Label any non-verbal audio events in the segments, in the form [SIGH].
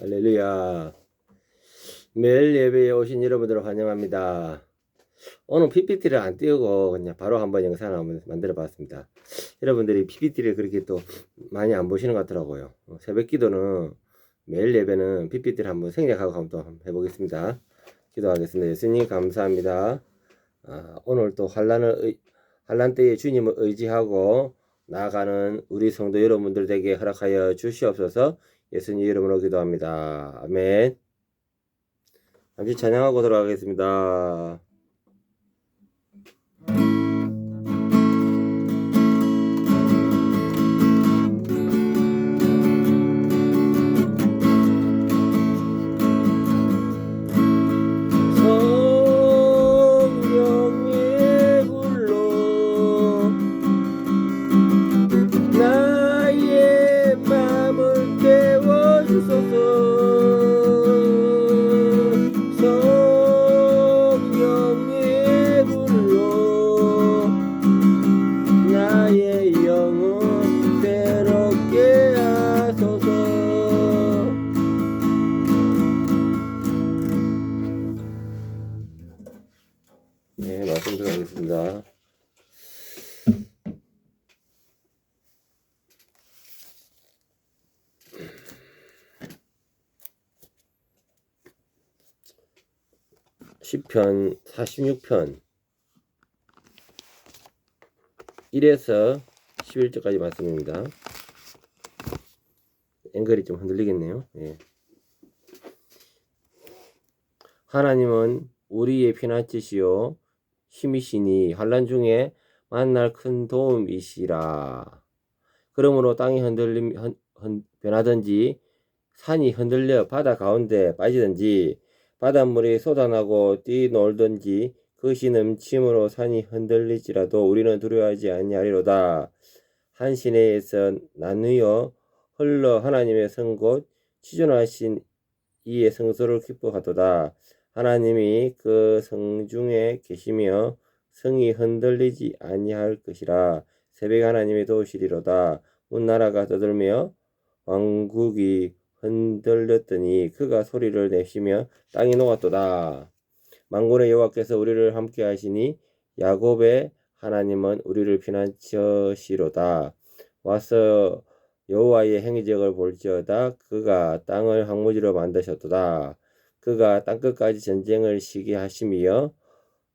할렐루야. 매일 예배에 오신 여러분들을 환영합니다. 오늘 PPT를 안 띄우고 그냥 바로 한번 영상을 한번 만들어 봤습니다. 여러분들이 PPT를 그렇게 또 많이 안 보시는 것 같더라고요. 어, 새벽 기도는 매일 예배는 PPT를 한번 생략하고 한번 또 해보겠습니다. 기도하겠습니다. 예수님 감사합니다. 아, 오늘 또 환란을 의- 환란 때에 주님을 의지하고 나아가는 우리 성도 여러분들 에게 허락하여 주시옵소서. 예수님 이름으로 기도합니다. 아멘. 잠시 찬양하고 돌아가겠습니다. 들어가겠습니다 시편 46편 1에서 11절까지 말씀입니다. 앵글이 좀 흔들리겠네요. 예. 하나님은 우리의 피난처시요 힘이시니 환란 중에 만날 큰 도움이시라. 그러므로 땅이 흔들림 흔, 흔, 변하든지 산이 흔들려 바다 가운데 빠지든지 바닷물이 쏟아나고 뛰놀든지 그것이 넘침으로 산이 흔들리지라도 우리는 두려워하지 아니하리로다. 한 시내에서 나누어 흘러 하나님의 성곳 치존하신 이의 성소를 기뻐하도다. 하나님이 그 성중에 계시며 성이 흔들리지 아니할 것이라. 새벽 하나님이 도우시리로다. 온 나라가 떠들며 왕국이 흔들렸더니 그가 소리를 내시며 땅이 녹았도다. 만군의 여호와께서 우리를 함께 하시니 야곱의 하나님은 우리를 피난처시로다. 와서 여호와의 행적을 볼지어다. 그가 땅을 황무지로 만드셨도다. 그가 땅끝까지 전쟁을 하심이여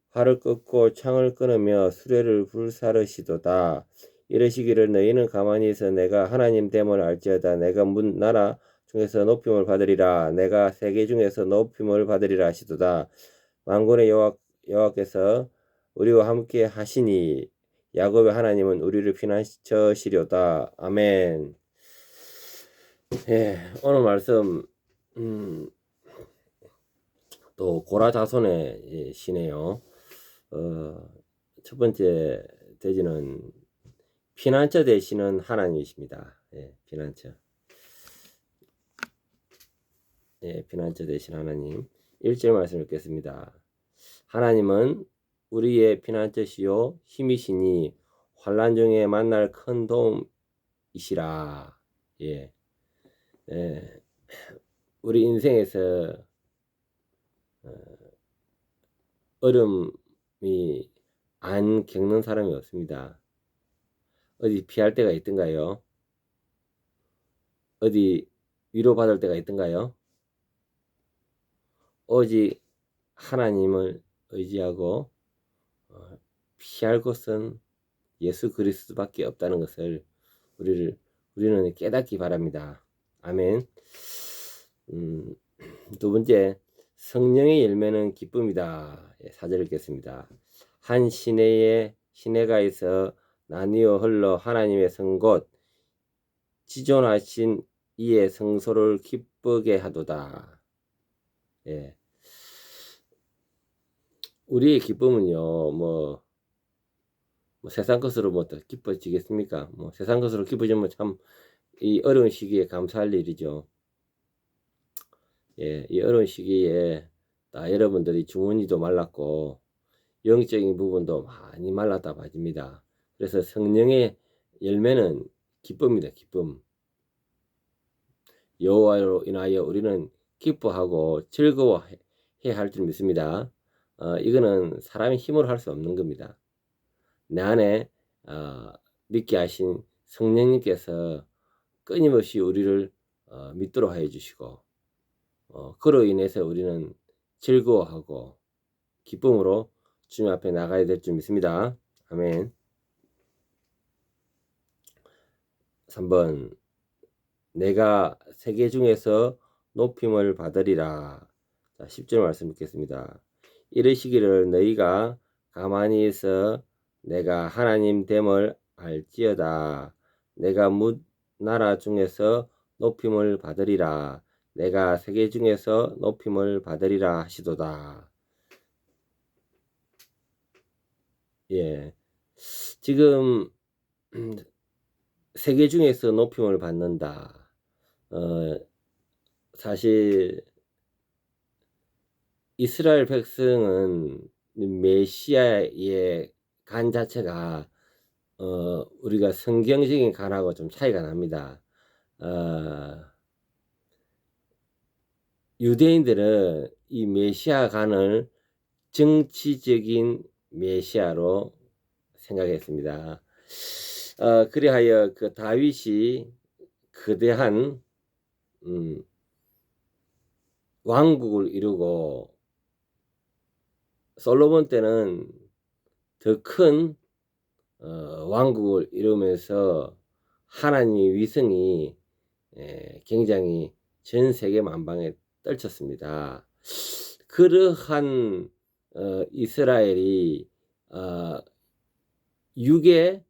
활을 꺾고 창을 끊으며 수레를 불사르시도다. 이러시기를 너희는 가만히 있어 내가 하나님 됨을 알지어다. 내가 문 나라 중에서 높임을 받으리라. 내가 세계 중에서 높임을 받으리라 하시도다. 만군의 여호와, 여호와께서 우리와 함께 하시니 야곱의 하나님은 우리를 피난처시려다. 아멘. 예, 오늘 말씀 음, 또 고라 자손의 예, 시네요. 어, 첫 번째 대지는 피난처 되시는 하나님이십니다. 예, 피난처. 예, 피난처 되신 하나님. 1절 말씀 읽겠습니다. 하나님은 우리의 피난처시요 힘이시니 환란 중에 만날 큰 도움이시라. 예. 예. 우리 인생에서 어, 어려움이 안 겪는 사람이 없습니다. 어디 피할 때가 있던가요? 어디 위로받을 때가 있던가요? 오직 하나님을 의지하고 어, 피할 것은 예수 그리스도밖에 없다는 것을 우리를 우리는 깨닫기 바랍니다. 아멘. 음, 두 번째 성령의 열매는 기쁨이다. 예, 사절 읽겠습니다. 한 시내에 시내가 있어 나뉘어 흘러 하나님의 성곳 지존하신 이의 성소를 기쁘게 하도다. 예. 우리의 기쁨은요, 뭐, 뭐 세상 것으로 뭐 더 기뻐지겠습니까? 뭐 세상 것으로 기뻐지면 참 이 어려운 시기에 감사할 일이죠. 예, 이 어려운 시기에 다 여러분들이 주머니도 말랐고 영적인 부분도 많이 말랐다 봐집니다. 그래서 성령의 열매는 기쁨이다, 기쁨. 여호와로 인하여 우리는 기뻐하고 즐거워해야 할 줄 믿습니다. 어, 이거는 사람의 힘으로 할 수 없는 겁니다. 내 안에 어, 믿게 하신 성령님께서 끊임없이 우리를 어, 믿도록 해 주시고 어, 그로 인해서 우리는 즐거워하고 기쁨으로 주님 앞에 나가야 될 줄 믿습니다. 아멘. 3번 내가 세계 중에서 높임을 받으리라. 자, 10절 말씀 읽겠습니다. 이르시기를 너희가 가만히 있어 내가 하나님 됨을 알지어다. 내가 묻 나라 중에서 높임을 받으리라. 내가 세계 중에서 높임을 받으리라 하시도다. 예. 지금 [CLEARS THROAT] 세계 중에서 높임을 받는다. 어, 사실 이스라엘 백성은 메시아의 간 자체가 어, 우리가 성경적인 간하고 좀 차이가 납니다. 어, 유대인들은 이 메시아 간을 정치적인 메시아로 생각했습니다. 어, 그리하여 그 다윗이 거대한 음, 왕국을 이루고 솔로몬 때는 더큰 어, 왕국을 이루면서 하나님의 위성이 에, 굉장히 전 세계 만방에 떨쳤습니다. 그러한 어, 이스라엘이 어, 육의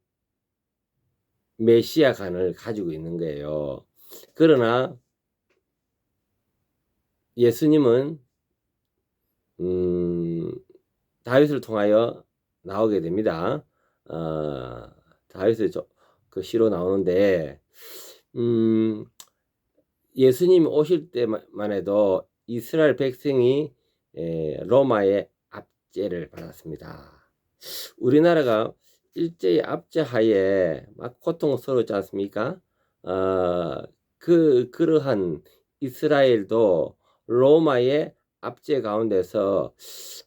메시아 간을 가지고 있는 거예요. 그러나 예수님은 음, 다윗을 통하여 나오게 됩니다. 어, 다윗의 저, 그 시로 나오는데 음, 예수님 오실 때만 해도 이스라엘 백성이 에, 로마의 압제를 받았습니다. 우리나라가 일제의 압제 하에 막 고통스러웠지 않습니까? 어, 그 그러한 이스라엘도 로마의 압제 가운데서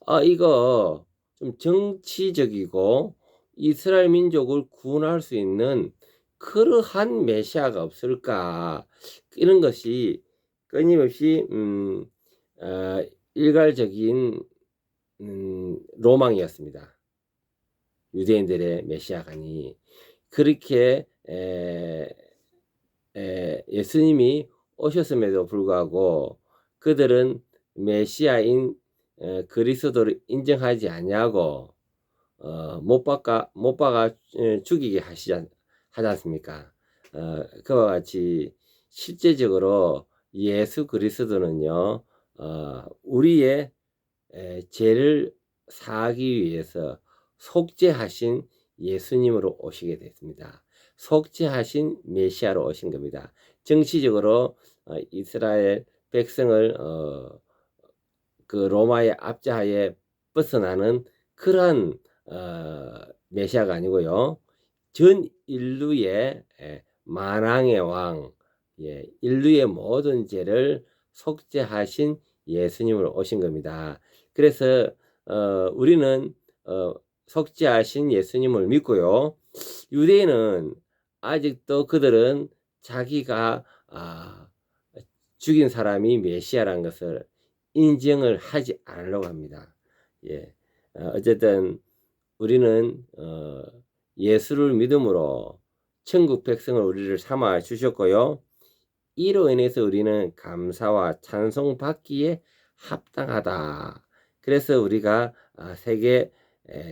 아 이거 좀 정치적이고 이스라엘 민족을 구원할 수 있는 그러한 메시아가 없을까 이런 것이 끊임없이 음, 어, 일괄적인 음, 로망이었습니다. 유대인들의 메시아가니 그렇게 에, 에, 예수님이 오셨음에도 불구하고 그들은 메시아인 에, 그리스도를 인정하지 아니하고 어, 못 박아 못 박아 죽이게 하시지 않, 하지 않습니까? 어, 그와 같이 실제적으로 예수 그리스도는요 어, 우리의 에, 죄를 사하기 위해서 속죄하신 예수님으로 오시게 됐습니다. 속죄하신 메시아로 오신 겁니다. 정치적으로 어, 이스라엘 백성을 어, 그 로마의 압제하에 벗어나는 그러한 어, 메시아가 아니고요. 전 인류의 예, 만왕의 왕, 예, 인류의 모든 죄를 속죄하신 예수님으로 오신 겁니다. 그래서 어, 우리는 어, 속죄하신 예수님을 믿고요. 유대인은 아직도 그들은 자기가 아, 죽인 사람이 메시아라는 것을 인정을 하지 않으려고 합니다. 예. 어, 어쨌든 우리는 어, 예수를 믿음으로 천국 백성을 우리를 삼아 주셨고요. 이로 인해서 우리는 감사와 찬송 받기에 합당하다. 그래서 우리가 아, 세계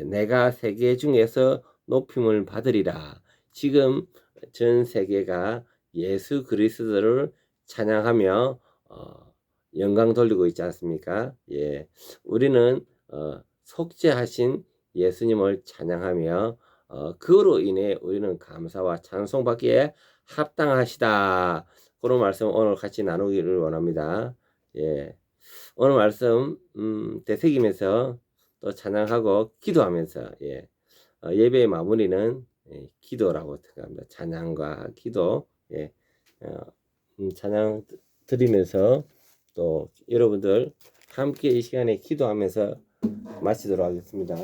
내가 세계 중에서 높임을 받으리라. 지금 전 세계가 예수 그리스도를 찬양하며 어, 영광 돌리고 있지 않습니까? 예, 우리는 어, 속죄하신 예수님을 찬양하며 어, 그로 인해 우리는 감사와 찬송받기에 합당하시다. 그런 말씀 오늘 같이 나누기를 원합니다. 예. 오늘 말씀 음, 되새기면서 또 찬양하고 기도하면서 예. 어, 예배의 마무리는 예, 기도라고 생각합니다. 찬양과 기도. 예. 어, 음, 찬양 드리면서 또 여러분들 함께 이 시간에 기도하면서 마치도록 하겠습니다.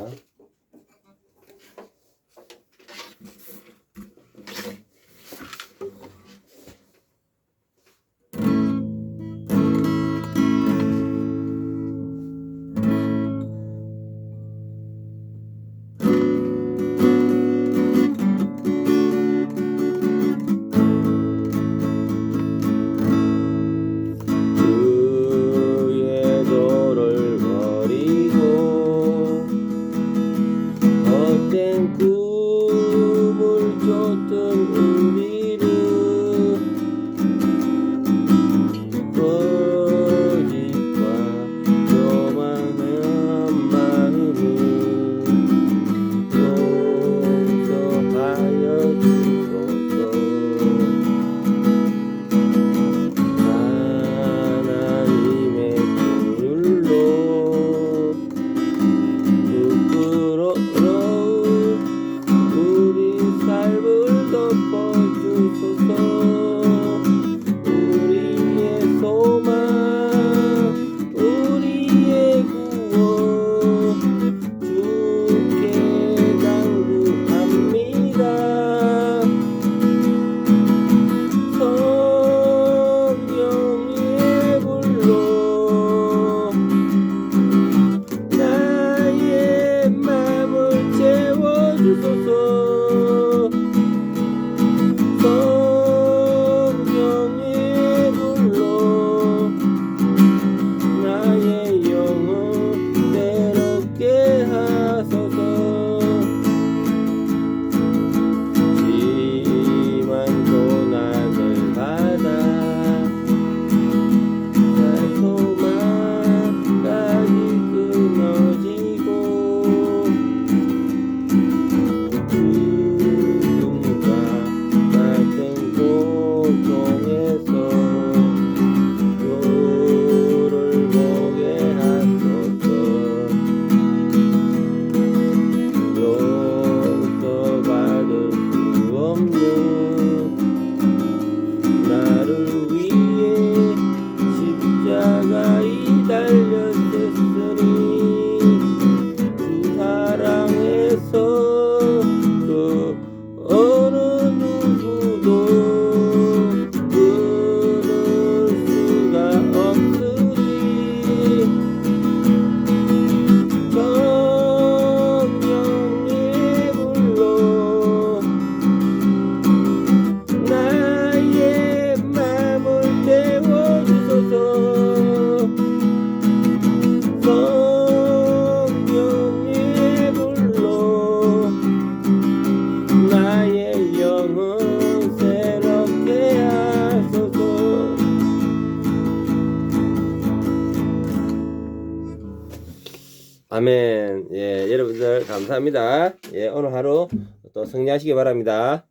감사합니다. 예, 오늘 하루 또 승리하시기 바랍니다.